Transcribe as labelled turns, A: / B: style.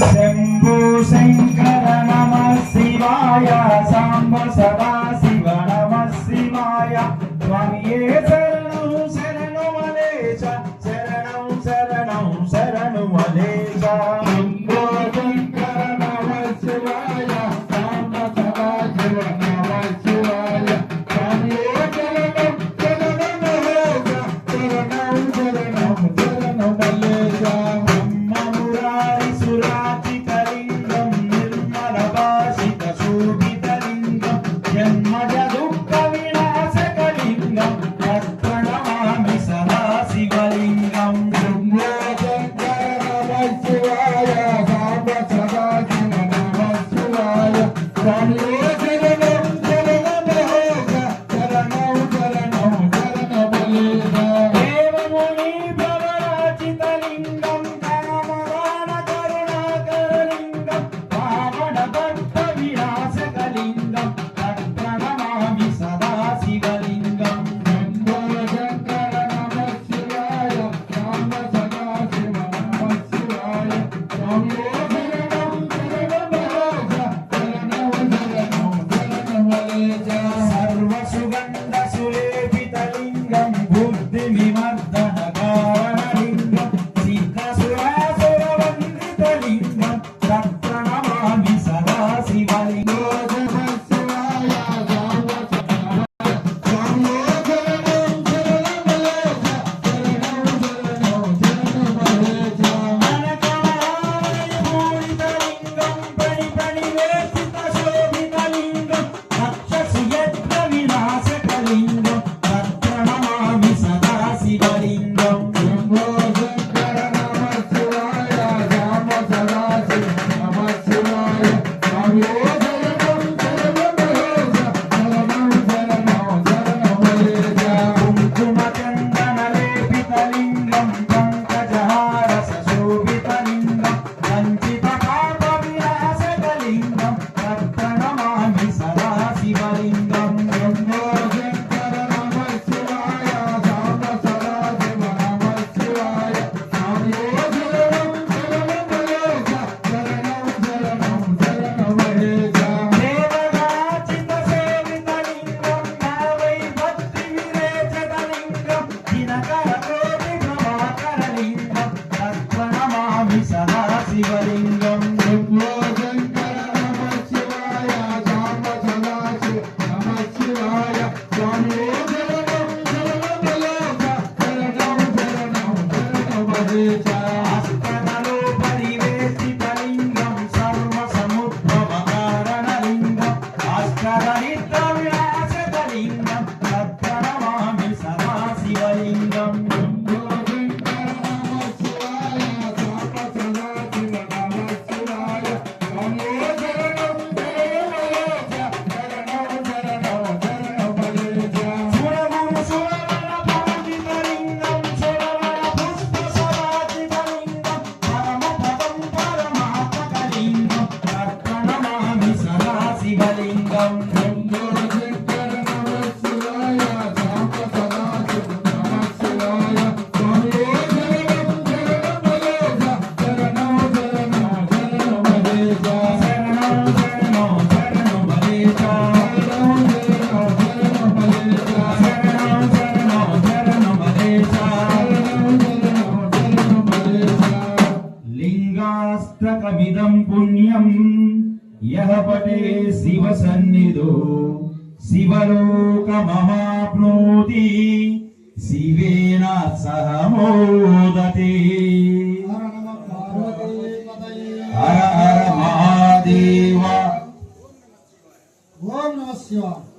A: శంభు శంకర నమ శివాయ సాంబ సదా శివ నమ శివాయ. శివలింగం
B: శివాయ సాంబ సదాశివ శివాయ.
A: darling. சதா சிவலிங்க కవిదం పుణ్యం. యహ పటే శివ సన్నిధో. శివలోక మహాప్నోతి శివేన సహ మోదతే. హర హర మహాదేవ.
C: ఓం నమ శివాయ.